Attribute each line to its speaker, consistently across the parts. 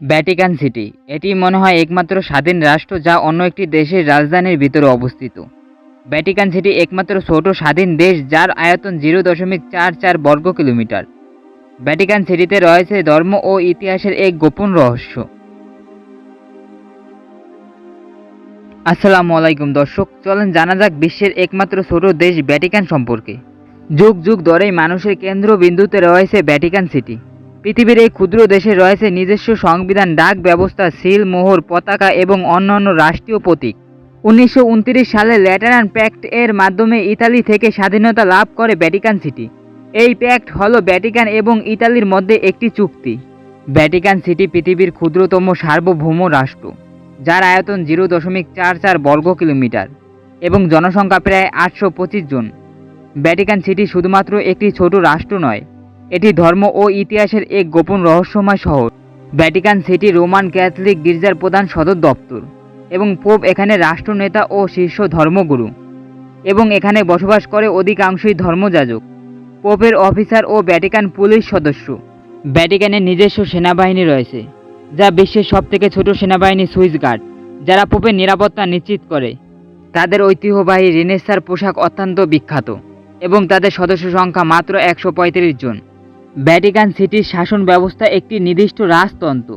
Speaker 1: Vatican city এটি মনে হয় একমাত্র স্বাধীন রাষ্ট্র যা অন্য একটি দেশের রাজধানীর ভিতরে অবস্থিত। ভ্যাটিকান সিটি একমাত্র ছোট স্বাধীন দেশ যার আয়তন জিরো দশমিক চার চার বর্গ কিলোমিটার। ভ্যাটিকান সিটিতে রয়েছে ধর্ম ও ইতিহাসের এক গোপন রহস্য। আসসালামু আলাইকুম দর্শক, চলেন জানা যাক বিশ্বের একমাত্র ছোট দেশ ভ্যাটিকান সম্পর্কে। যুগ যুগ ধরেই মানুষের কেন্দ্রবিন্দুতে রয়েছে ভ্যাটিকান সিটি পৃথিবীর এই ক্ষুদ্র দেশে রয়েছে নিজস্ব সংবিধান, ডাক ব্যবস্থা, সিল, মোহর, পতাকা এবং অন্যান্য রাষ্ট্রীয় প্রতীক। উনিশশো উনত্রিশ সালে ল্যাটারান প্যাক্ট এর মাধ্যমে ইতালি থেকে স্বাধীনতা লাভ করে ভ্যাটিকান সিটি। এই প্যাক্ট হলো ভ্যাটিকান এবং ইতালির মধ্যে একটি চুক্তি। ভ্যাটিকান সিটি পৃথিবীর ক্ষুদ্রতম সার্বভৌম রাষ্ট্র, যার আয়তন জিরো দশমিক চার চার বর্গ কিলোমিটার এবং জনসংখ্যা প্রায় আটশো পঁচিশ জন। ভ্যাটিকান সিটি শুধুমাত্র একটি ছোট রাষ্ট্র নয় এটি ধর্ম ও ইতিহাসের এক গোপন রহস্যময় শহর। ভ্যাটিকান সিটি রোমান ক্যাথলিক গির্জার প্রধান সদর দপ্তর এবং পোপ এখানে রাষ্ট্রনেতা ও শীর্ষ ধর্মগুরু এবং এখানে বসবাস করে অধিকাংশই ধর্মযাজক। পোপের অফিসার ও ভ্যাটিকান পুলিশ সদস্য। ভ্যাটিকানের নিজস্ব সেনাবাহিনী রয়েছে, যা বিশ্বের সবথেকে ছোট সেনাবাহিনী সুইস গার্ড, যারা পোপের নিরাপত্তা নিশ্চিত করে। তাদের ঐতিহ্যবাহী রেনেসার পোশাক অত্যন্ত বিখ্যাত এবং তাদের সদস্য সংখ্যা মাত্র একশো পঁয়ত্রিশ জন। ভ্যাটিকান সিটির শাসন ব্যবস্থা একটি নির্দিষ্ট রাজতন্ত্র,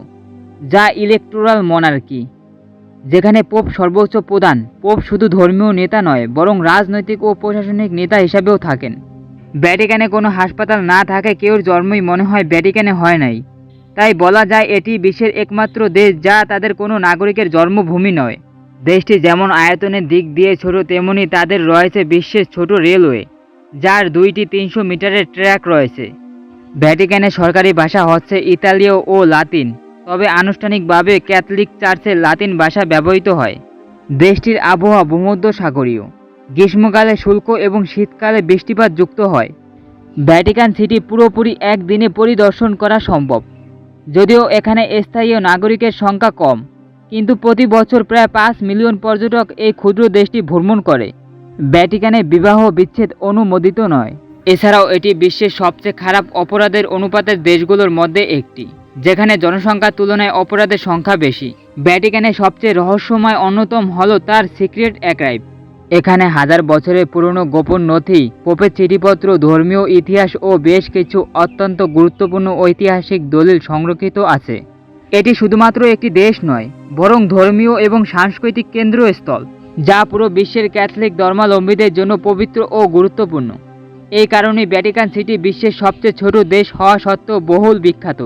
Speaker 1: যা ইলেকটোরাল মনার্কি যেখানে পোপ সর্বোচ্চ প্রধান। পোপ শুধু ধর্মীয় নেতা নয়, বরং রাজনৈতিক ও প্রশাসনিক নেতা হিসাবেও থাকেন। ভ্যাটিকানে কোনো হাসপাতাল না থাকে, কেউর জন্মই মনে হয় ভ্যাটিকানে হয় নাই। তাই বলা যায় এটি বিশ্বের একমাত্র দেশ, যা তাদের কোনো নাগরিকের জন্মভূমি নয়। দেশটি যেমন আয়তনের দিক দিয়ে ছোট, তেমনি তাদের রয়েছে বিশ্বের ছোট রেলওয়ে, যার দুইটি তিনশো মিটারের ট্র্যাক রয়েছে। ভ্যাটিকানের সরকারি ভাষা হচ্ছে ইতালীয় ও লাতিন, তবে আনুষ্ঠানিকভাবে ক্যাথলিক চার্চে লাতিন ভাষা ব্যবহৃত হয়। দেশটির আবহাওয়া ভূমধ্য সাগরীয় গ্রীষ্মকালে শুল্ক এবং শীতকালে বৃষ্টিপাত যুক্ত হয়। ভ্যাটিকান সিটি পুরোপুরি একদিনে পরিদর্শন করা সম্ভব। যদিও এখানে স্থায়ী নাগরিকের সংখ্যা কম, কিন্তু প্রতি বছর প্রায় পাঁচ মিলিয়ন পর্যটক এই ক্ষুদ্র দেশটি ভ্রমণ করে। ভ্যাটিকানে বিবাহ বিচ্ছেদ অনুমোদিত নয়। এছাড়াও এটি বিশ্বের সবচেয়ে খারাপ অপরাধের অনুপাতের দেশগুলোর মধ্যে একটি, যেখানে জনসংখ্যার তুলনায় অপরাধের সংখ্যা বেশি। ভ্যাটিকানের সবচেয়ে রহস্যময় অন্যতম হল তার সিক্রেট অ্যাক্রাইভ। এখানে হাজার বছরের পুরনো গোপন নথি, পোপের চিঠিপত্র, ধর্মীয় ইতিহাস ও বেশ কিছু অত্যন্ত গুরুত্বপূর্ণ ঐতিহাসিক দলিল সংরক্ষিত আছে। এটি শুধুমাত্র একটি দেশ নয়, বরং ধর্মীয় এবং সাংস্কৃতিক কেন্দ্রস্থল, যা পুরো বিশ্বের ক্যাথলিক ধর্মাবলম্বীদের জন্য পবিত্র ও গুরুত্বপূর্ণ। এই কারণে ভ্যাটিকান সিটি বিশ্বের সবচেয়ে ছোট দেশ হওয়া সত্ত্বেও বহুল বিখ্যাত।